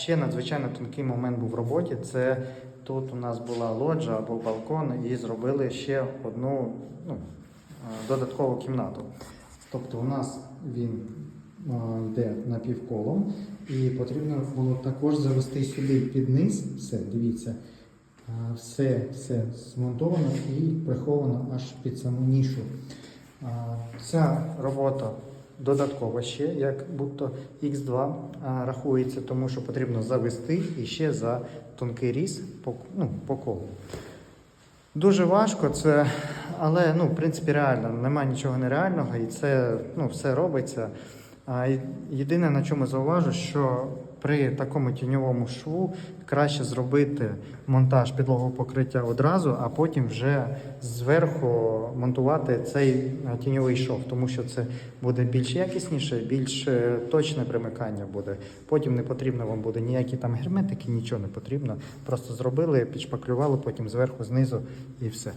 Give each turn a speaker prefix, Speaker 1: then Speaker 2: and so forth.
Speaker 1: Ще надзвичайно тонкий момент був в роботі. Це тут у нас була лоджа або балкон, і зробили ще одну ну, е, додаткову кімнату. Тобто у нас він е, йде напівколом, і потрібно було також завести сюди під низ. Все, дивіться, е, все, все змонтовано і приховано аж під саму нішу. Ця робота додатково ще, як будто X2 а, рахується, тому що потрібно завести і ще за тонкий різ по, ну, по колу. Дуже важко це, але ну, в принципі реально, немає нічого нереального, і це ну, все робиться. Єдине, на чому зауважу, що при такому тіньовому шву краще зробити монтаж підлогового покриття одразу, а потім вже зверху монтувати цей е, тіньовий шов, тому що це буде більш якісніше, більш е, точне примикання буде. Потім не потрібно вам буде ніякі там герметики, нічого не потрібно. Просто зробили, підшпаклювали, потім зверху, знизу і все.